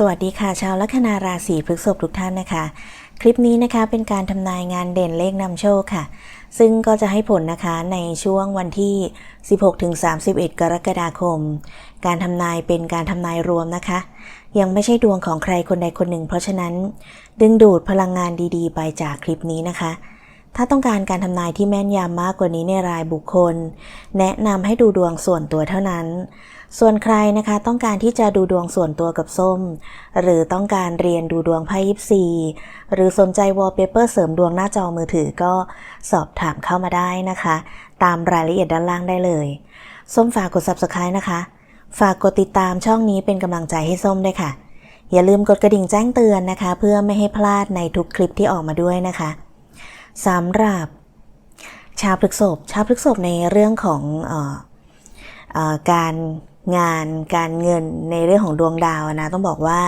สวัสดีค่ะ ชาวลัคนาราศีพฤษภทุกท่านนะคะ คลิปนี้นะคะเป็นการทำนายงานเด่นเลขนำโชคค่ะ ซึ่งก็จะให้ผลนะคะในช่วงวันที่ 16-31 กรกฎาคม การทำนายเป็นการทำนายรวมนะคะ ยังไม่ใช่ดวงของใครคนใดคนหนึ่ง เพราะฉะนั้น ดึงดูดพลังงานดีๆ ไปจากคลิปนี้นะคะ ถ้าต้องการการทำนายที่แม่นยำมากกว่านี้ในรายบุคคล แนะนำให้ดูดวงส่วนตัวเท่านั้น ส่วนใครนะคะต้องการที่จะดูดวงส่วนตัวกับส้ม หรือต้องการเรียนดูดวงไพ่ยิปซีหรือสนใจวอลเปเปอร์เสริมดวงหน้าจอมือถือก็สอบถามเข้ามาได้นะคะ ตามรายละเอียดด้านล่างได้เลย ส้มฝากกด subscribe นะคะ ฝากกดติดตามช่องนี้เป็นกำลังใจให้ส้มด้วยค่ะอย่าลืมกดกระดิ่งแจ้งเตือนนะคะ เพื่อไม่ให้พลาดในทุกคลิปที่ออกมาด้วยนะคะ สำหรับชาวพฤกษภชาวพฤกษภในเรื่องของออการงานการเงินในเรื่องของดวงดาวนะต้องบอกว่า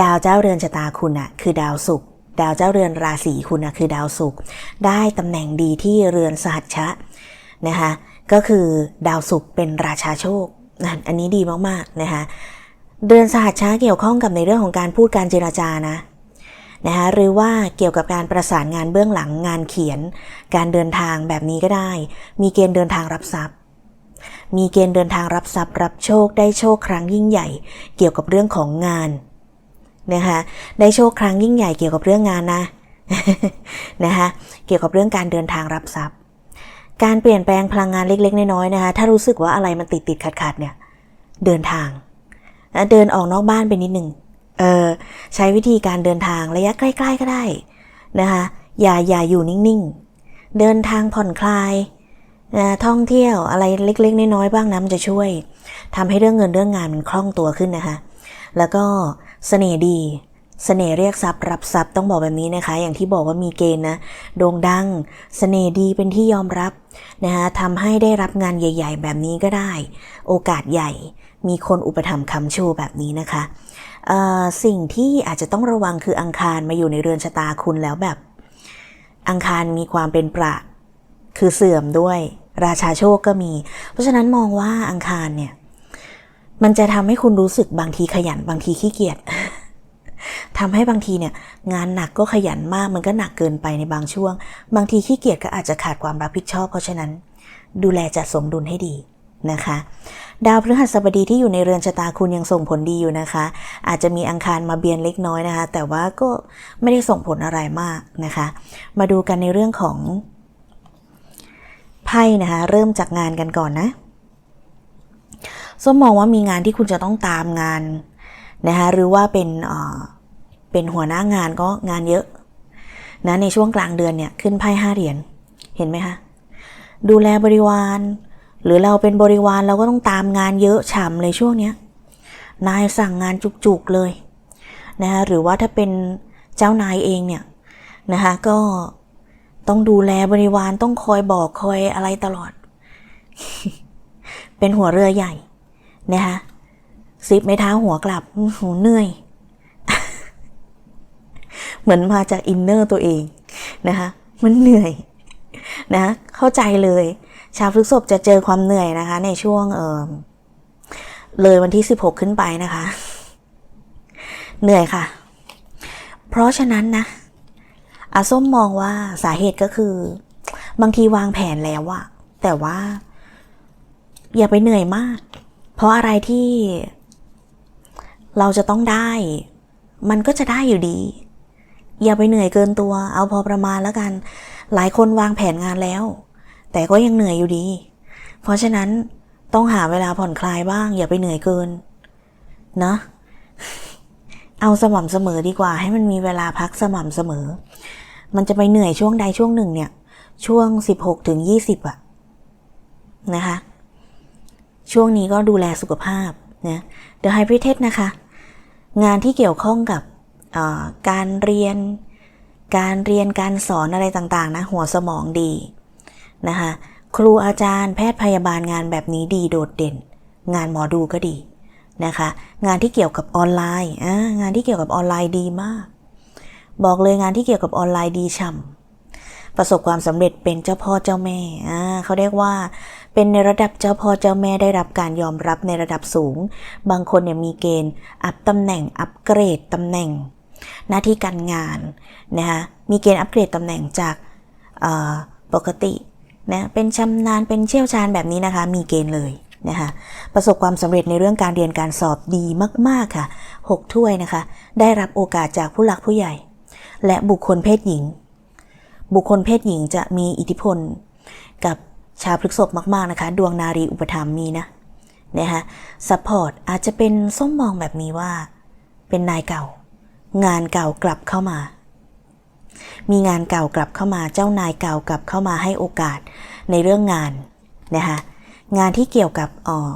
ดาวเจ้าเรือนชะตาคุณอะคือดาวศุกร์ดาวเจ้าเรือนราศีคุณอะคือดาวศุกร์ได้ตำแหน่งดีที่เรือนสหัชชะนะคะก็คือดาวศุกร์เป็นราชาโชคอันนี้ดีมากๆนะคะเรือนสหัชชะเกี่ยวข้องกับในเรื่องของการพูดการเจรจานะ นะคะหรือว่าเกี่ยวกับการประสานงานเบื้องหลังงานเขียน การเดินทางแบบนี้ก็ได้ มีเกณฑ์เดินทางรับทรัพย์ มีเกณฑ์เดินทางรับทรัพย์ รับโชคได้โชคครั้งยิ่งใหญ่ เกี่ยวกับเรื่องของงานนะคะได้โชคครั้งยิ่งใหญ่เกี่ยวกับเรื่องงานนะนะคะเกี่ยวกับเรื่องการเดินทางรับทรัพย์ การเปลี่ยนแปลงพลังงานเล็ก ๆ น้อยๆนะคะถ้ารู้สึกว่าอะไรมันติดติดขัดขัดๆเนี่ยเดินทางเดินออกนอกบ้านไปนิดนึง เออใช้วิธีการเดินทางระยะใกล้ ๆก็ได้นะคะอย่าอย่าอยู่นิ่งๆ เดินทางผ่อนคลายนะท่องเที่ยวอะไรเล็ก ๆ น้อยๆบ้างนะมันจะช่วยทำให้เรื่องเงินเรื่องงานมันคล่องตัวขึ้นนะคะแล้วก็เสน่ห์ดีเสน่ห์เรียกทรัพย์รับทรัพย์ต้องบอกแบบนี้นะคะ อย่างที่บอกว่ามีเกณฑ์นะโด่งดังเสน่ห์ดีเป็นที่ยอมรับนะคะทำให้ได้รับงานใหญ่ ๆ แบบนี้ก็ได้ โอกาสใหญ่ มีคนอุปถัมภ์คำชูแบบนี้นะคะ สิ่งที่อาจจะต้องระวังคืออังคารมาอยู่ในเรือนชะตาคุณแล้วแบบ อังคารมีความเป็นประ คือเสื่อมด้วย ราชาโชคก็มี เพราะฉะนั้นมองว่าอังคารเนี่ย มันจะทำให้คุณรู้สึกบางทีขยันบางทีขี้เกียจทำให้บางทีเนี่ยงานหนักก็ขยันมากมันก็หนักเกินไปในบางช่วง บางทีขี้เกียจก็อาจจะขาดความรับผิดชอบ เพราะฉะนั้น ดูแลจัดสมดุลให้ดี นะคะ ดาวพฤหัสบดีที่อยู่ในเรือนชะตาคุณยังส่งผลดีอยู่นะคะ อาจจะมีอังคารมาเบียนเล็กน้อยนะคะ แต่ว่าก็ไม่ได้ส่งผลอะไรมากนะคะ มาดูกันในเรื่องของไพ่นะคะ เริ่มจากงานกันก่อนนะส้มมองว่ามีงานที่คุณจะต้องตามงานนะคะหรือว่าเป็นเป็นหัวหน้างานก็งานเยอะนะในช่วงกลางเดือนเนี่ยขึ้นไพ่ห้าเหรียญเห็นไหมคะดูแลบริวาร หรือเราเป็นบริวารเราก็ต้องตามงานเยอะฉ่ำเลยช่วงเนี้ยนายสั่งงานจุกๆเลยนะคะหรือว่าถ้าเป็นเจ้านายเองเนี่ยนะคะก็ต้องดูแลบริวารต้องคอยบอกคอยอะไรตลอด เป็นหัวเรือใหญ่นะคะซิปไม่เท้าหัวกลับหูเหนื่อย เหมือนมาจากอินเนอร์ตัวเองนะคะมันเหนื่อยนะเข้าใจเลย ชาวพฤษภจะเจอความเหนื่อยนะคะ ในช่วงเออเลยวันที่ 16 ขึ้นไปนะคะ เหนื่อยค่ะ เพราะฉะนั้นนะอาส้มมองว่าสาเหตุก็คือ บางทีวางแผนแล้วอะแต่ว่า อย่าไปเหนื่อยมาก เพราะอะไรที่ เราจะต้องได้ มันก็จะได้อยู่ดี อย่าไปเหนื่อยเกินตัว เอาพอประมาณแล้วกัน หลายคนวางแผนงานแล้ว แต่ก็ยังเหนื่อยอยู่ดี เพราะฉะนั้นต้องหาเวลาผ่อนคลายบ้าง อย่าไปเหนื่อยเกิน นะ เอาสม่ำเสมอดีกว่า ให้มันมีเวลาพักสม่ำเสมอ มันจะไปเหนื่อยช่วงใดช่วงหนึ่งเนี่ย ช่วงสิบหกถึงยี่สิบอะนะคะ ช่วงนี้ก็ดูแลสุขภาพนะเดอะไฮบริเทสนะคะ งานที่เกี่ยวข้องกับการเรียน การเรียนการสอนอะไรต่างๆนะหัวสมองดี นะคะ ครูอาจารย์แพทย์พยาบาลงานแบบนี้ดีโดดเด่น งานหมอดูก็ดีนะคะ งานที่เกี่ยวกับออนไลน์งานที่เกี่ยวกับออนไลน์ดีมาก บอกเลยงานที่เกี่ยวกับออนไลน์ดีฉ่ำประสบความสำเร็จเป็นเจ้าพ่อเจ้าแม่เขาเรียกว่าเป็นในระดับเจ้าพ่อเจ้าแม่ได้รับการยอมรับในระดับสูง บางคนเนี่ยมีเกณฑ์ อัพตำแหน่งอัพเกรดตำแหน่ง หน้าที่การงานนะคะมีเกณฑ์อัปเกรดตำแหน่งจากปกติ นะเป็นชำนาญเป็นเชี่ยวชาญแบบนี้นะคะ มีเกณฑ์เลยนะคะประสบความสำเร็จในเรื่องการเรียนการสอบดีมาก ๆ ค่ะ 6 ถ้วยนะคะ ได้รับโอกาสจากผู้หลักผู้ใหญ่ และบุคคลเพศหญิง บุคคลเพศหญิงจะมีอิทธิพล กับชาวพฤกษภมาก ๆ นะคะ ดวงนารีอุปถัมมีนะนะคะซัพพอร์ตอาจจะเป็นส้มมองแบบนี้ว่า เป็นนายเก่า งานเก่ากลับเข้ามา มีงานเก่ากลับเข้ามาเจ้านายเก่ากลับเข้ามาให้โอกาสในเรื่องงานนะคะงานที่เกี่ยวกับออ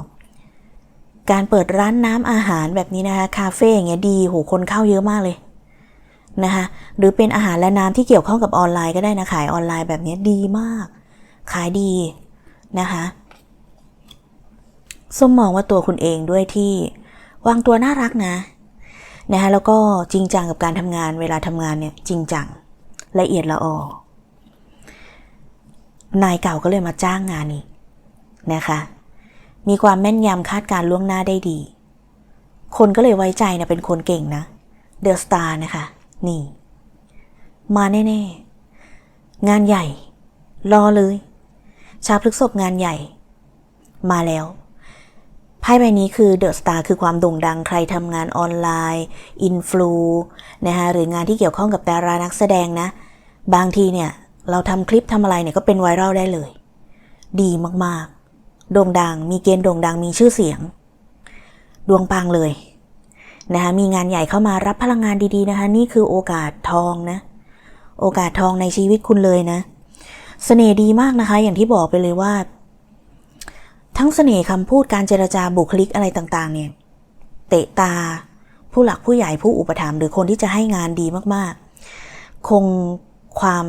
การเปิดร้านน้ำอาหารแบบนี้นะคะคาเฟ่อย่างเงี้ยดีโหคนเข้าเยอะมากเลยนะคะหรือเป็นอาหารและน้ำที่เกี่ยวข้องกับออนไลน์ก็ได้นะขายออนไลน์แบบนี้ดีมาก ขายดีนะคะส้มมองว่าตัวคุณเองด้วยที่วางตัวน่ารักนะนะคะแล้วก็จริงจังกับการทำงานเวลาทำงานเนี่ยจริงจัง ละเอียดละออนายเก่าก็เลยมาจ้างงานอีกนะคะ มีความแม่นยำคาดการล่วงหน้าได้ดี คนก็เลยไว้ใจนะเป็นคนเก่งนะ เดอะสตาร์นะคะ นี่ มาแน่ๆ งานใหญ่ รอเลย ชาวพฤกษภงานใหญ่ มาแล้วไพ่ใบนี้คือเดอะสตาร์คือความโด่งดังใครทำงานออนไลน์ อินฟลูนะคะหรืองานที่เกี่ยวข้องกับดารานักแสดงนะ บางทีเนี่ยเราทำคลิปทำอะไรเนี่ยก็เป็นไวรัลได้เลย ดีมากๆ โด่งดัง มีเกณฑ์โด่งดังมีชื่อเสียง ดวงปังเลยนะคะมีงานใหญ่เข้ามารับพลังงานดีๆนะคะ นี่คือโอกาสทองนะ โอกาสทองในชีวิตคุณเลยนะเสน่ห์ดีมากนะคะ อย่างที่บอกไปเลยว่า ทั้งเสน่ห์คำพูดการเจรจาบุคลิกอะไรต่างๆ เนี่ย เตะตา ผู้หลักผู้ใหญ่ผู้อุปถัมภ์หรือคนที่จะให้งานดีมากๆ คง ความ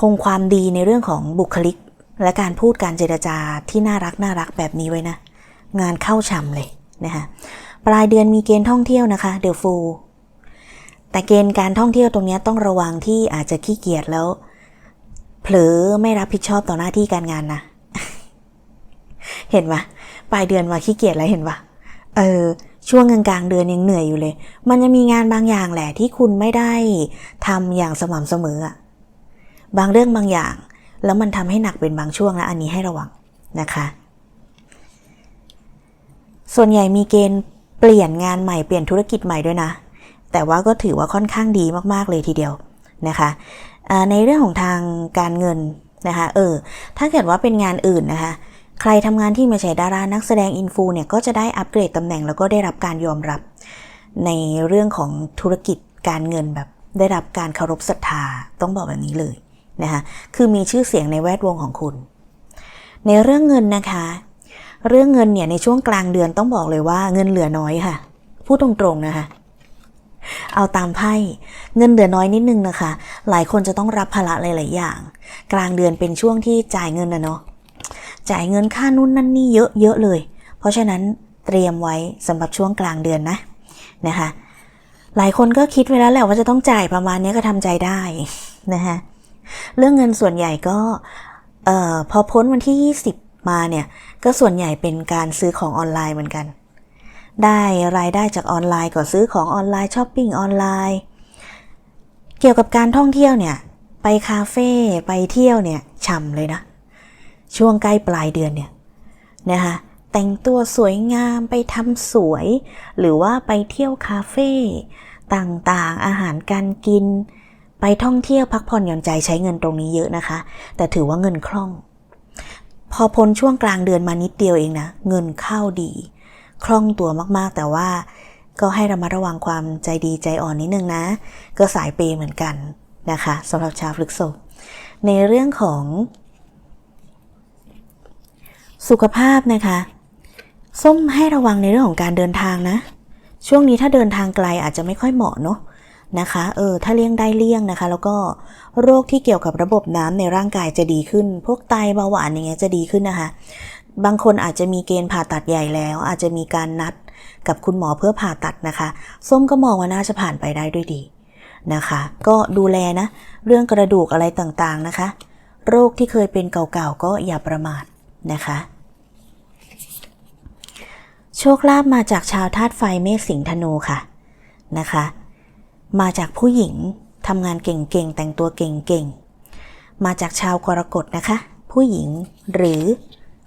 คงความดีในเรื่องของบุคลิก และการพูดการเจรจาที่น่ารักน่ารักแบบนี้ไว้นะ งานเข้าฉ่ำเลยนะคะปลายเดือนมีเกณฑ์ท่องเที่ยวนะคะเดลฟูแต่เกณฑ์การท่องเที่ยวตรงนี้ต้องระวังที่อาจจะขี้เกียจแล้ว เผลอไม่รับผิดชอบต่อหน้าที่การงานนะ เห็นปะปลายเดือนมาขี้เกียจแล้วเห็นปะเออ ช่วงกลางๆเดือนยังเหนื่อยอยู่เลย มันจะมีงานบางอย่างแหละที่คุณไม่ได้ทำอย่างสม่ำเสมออะบางเรื่องบางอย่าง แล้วมันทำให้หนักเป็นบางช่วงนะอันนี้ให้ระวังนะคะ ส่วนใหญ่มีเกณฑ์เปลี่ยนงานใหม่เปลี่ยนธุรกิจใหม่ด้วยนะ แต่ว่าก็ถือว่าค่อนข้างดีมากๆเลยทีเดียวนะคะในเรื่องของทางการเงินนะคะเออถ้าเกิดว่าเป็นงานอื่นนะคะ ใครทำงานที่ไม่ใช่ดารานักแสดงอินฟูเนี่ยก็จะได้อัปเกรดตำแหน่งแล้วก็ได้รับการยอมรับ ในเรื่องของธุรกิจการเงินแบบได้รับการเคารพศรัทธาต้องบอกแบบนี้เลยนะคะคือมีชื่อเสียงในแวดวงของคุณ ในเรื่องเงินนะคะ เรื่องเงินเนี่ยในช่วงกลางเดือนต้องบอกเลยว่าเงินเหลือน้อยค่ะพูดตรงๆนะคะเอาตามไพ่เงินเหลือน้อยนิดนึงนะคะ หลายคนจะต้องรับภาระหลาย ๆ อย่าง กลางเดือนเป็นช่วงที่จ่ายเงินนะเนาะ จ่ายเงินค่านู่นนั่นนี่เยอะเยอะเลย เพราะฉะนั้นเตรียมไว้สำหรับช่วงกลางเดือนนะนะคะหลายคนก็คิดไว้แล้วแหละว่าจะต้องจ่ายประมาณนี้ก็ทำใจได้นะคะเรื่องเงินส่วนใหญ่ก็เอ่อพอพ้นวันที่ 20 มาเนี่ย ก็ส่วนใหญ่เป็นการซื้อของออนไลน์เหมือนกัน ได้รายได้จากออนไลน์ก็ซื้อของออนไลน์ช้อปปิ้งออนไลน์ เกี่ยวกับการท่องเที่ยวเนี่ย ไปคาเฟ่ไปเที่ยวเนี่ยฉ่ำเลยนะ ช่วงใกล้ปลายเดือนเนี่ยนะคะแต่งตัวสวยงามไปทำสวย หรือว่าไปเที่ยวคาเฟ่ต่างๆอาหารการกิน ไปท่องเที่ยวพักผ่อนหย่อนใจใช้เงินตรงนี้เยอะนะคะ แต่ถือว่าเงินคล่อง พอพ้นช่วงกลางเดือนมานิดเดียวเองนะ เงินเข้าดี คล่องตัวมากๆ แต่ว่าก็ให้ระมัดระวังความใจดีใจอ่อนนิดนึงนะ ก็สายเปเหมือนกันนะคะสำหรับชาวพฤกษภในเรื่องของ สุขภาพนะคะ ส้มให้ระวังในเรื่องของการเดินทางนะ ช่วงนี้ถ้าเดินทางไกลอาจจะไม่ค่อยเหมาะเนาะนะคะ เออ ถ้าเลี่ยงได้เลี่ยงนะคะ แล้วก็โรคที่เกี่ยวกับระบบน้ำในร่างกายจะดีขึ้น พวกไตเบาหวานอย่างเงี้ยจะดีขึ้นนะคะ บางคนอาจจะมีเกณฑ์ผ่าตัดใหญ่แล้ว อาจจะมีการนัดกับคุณหมอเพื่อผ่าตัดนะคะ ส้มก็มองว่าน่าจะผ่านไปได้ด้วยดีนะคะ ก็ดูแลนะ เรื่องกระดูกอะไรต่างๆนะคะ โรคที่เคยเป็นเก่าๆก็อย่าประมาทนะคะ โชคลาภมาจากชาวธาตุไฟเมษสิงธนูค่ะนะคะ มาจากผู้หญิงทำงานเก่งๆ แต่งตัวเก่งๆ มาจากชาวกรกฎนะคะ ผู้หญิงหรือ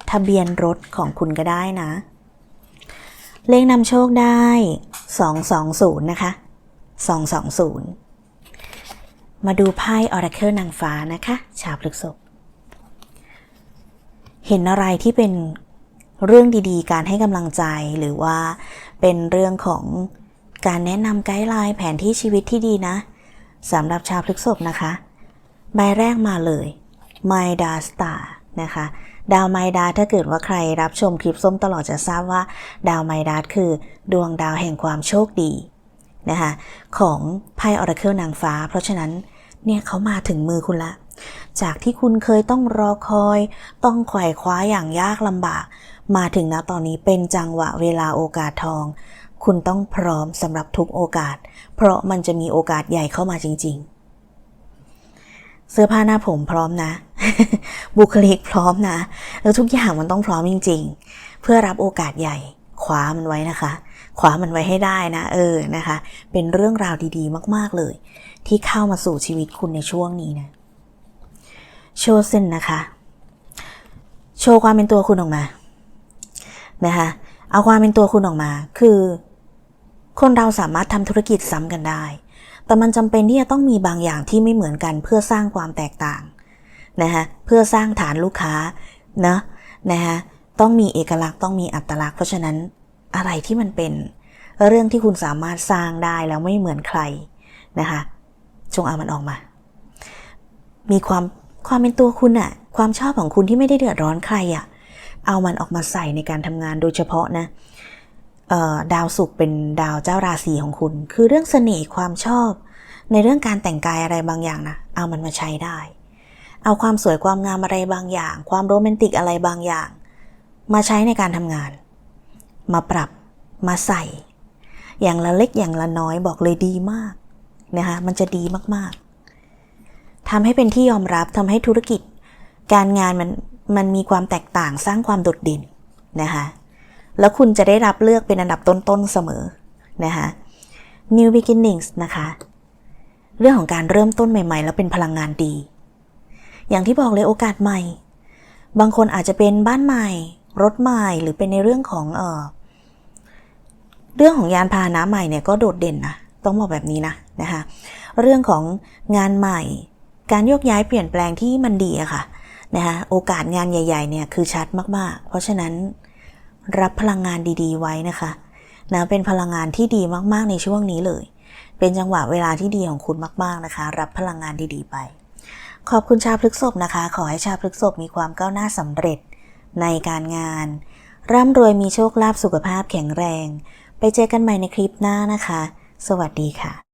ทะเบียนรถของคุณก็ได้นะ เลขนำโชคได้ 220 นะคะ 220 มาดูไพ่ Oracle นางฟ้านะคะ ชาวพฤกษภเห็นอะไรที่เป็น เรื่องดีๆ การให้กำลังใจหรือว่าเป็นเรื่องของการแนะนำไกด์ไลน์แผนที่ชีวิตที่ดีนะสำหรับชาวพฤกษภนะคะ ใบแรกมาเลยไมดาสตานะคะ ดาวไมดาถ้าเกิดว่าใครรับชมคลิปส้มตลอดจะทราบว่า ดาวไมดาคือดวงดาวแห่งความโชคดีนะคะของไพ่ออราเคิลนางฟ้า เพราะฉะนั้นเนี่ยเขามาถึงมือคุณละ จากที่คุณเคยต้องรอคอย ต้องไขว่คว้าอย่างยากลำบาก มาถึงนะตอนนี้เป็นจังหวะเวลาโอกาสทอง คุณต้องพร้อมสำหรับทุกโอกาส เพราะมันจะมีโอกาสใหญ่เข้ามาจริง ๆ เสื้อผ้าหน้าผมพร้อมนะ บุคลิกพร้อมนะ แล้วทุกอย่างมันต้องพร้อมจริง ๆ เพื่อรับโอกาสใหญ่คว้ามันไว้นะคะคว้ามันไว้ให้ได้นะ เออนะคะ เป็นเรื่องราวดีๆ มากๆเลย ที่เข้ามาสู่ชีวิตคุณในช่วงนี้นะโชว์เส้นนะคะ โชว์ความเป็นตัวคุณออกมา นะคะ เอาความเป็นตัวคุณออกมา คือ คนเราสามารถทำธุรกิจซ้ำกันได้ แต่มันจำเป็นที่จะต้องมีบางอย่างที่ไม่เหมือนกันเพื่อสร้างความแตกต่างนะคะเพื่อสร้างฐานลูกค้านะนะคะต้องมีเอกลักษณ์ต้องมีอัตลักษณ์ เพราะฉะนั้นอะไรที่มันเป็นเรื่องที่คุณสามารถสร้างได้แล้วไม่เหมือนใครนะคะจงเอามันออกมา มีความความเป็นตัวคุณอะความชอบของคุณที่ไม่ได้เดือดร้อนใครอะ เอามันออกมาใส่ในการทำงานโดยเฉพาะนะดาวศุกร์เป็นดาวเจ้าราศีของคุณ คือเรื่องเสน่ห์ความชอบ ในเรื่องการแต่งกายอะไรบางอย่างนะเอามันมาใช้ได้ เอาความสวยความงามอะไรบางอย่าง ความโรแมนติกอะไรบางอย่าง มาใช้ในการทำงาน มาปรับมาใส่ อย่างละเล็กอย่างละน้อยบอกเลยดีมากนะคะมันจะดีมากๆทำให้เป็นที่ยอมรับทำให้ธุรกิจ การงานมัน มันมีความแตกต่างสร้างความโดดเด่นนะคะแล้วคุณจะได้รับเลือกเป็นอันดับต้นๆเสมอนะคะ New Beginnings นะคะ เรื่องของการเริ่มต้นใหม่ ๆ แล้วเป็นพลังงานดี อย่างที่บอกเลยโอกาสใหม่ บางคนอาจจะเป็นบ้านใหม่ รถใหม่หรือเป็นในเรื่องของเออเรื่องของยานพาหนะใหม่เนี่ยก็โดดเด่นนะต้องบอกแบบนี้นะนะคะ เรื่องของงานใหม่ การโยกย้ายเปลี่ยนแปลงที่มันดีอะค่ะ นะคะโอกาสงานใหญ่ๆเนี่ยคือชัดมากๆ เพราะฉะนั้นรับพลังงานดีๆ ไว้นะคะนะเป็นพลังงานที่ดีมากๆในช่วงนี้เลย เป็นจังหวะเวลาที่ดีของคุณมาก ๆนะคะ รับพลังงานดีๆ ไป ขอบคุณชาวพฤกษภนะคะ ขอให้ชาวพฤกษภมีความก้าวหน้าสำเร็จในการงาน ร่ำรวยมีโชคลาภสุขภาพแข็งแรง ไปเจอกันใหม่ในคลิปหน้านะคะ สวัสดีค่ะ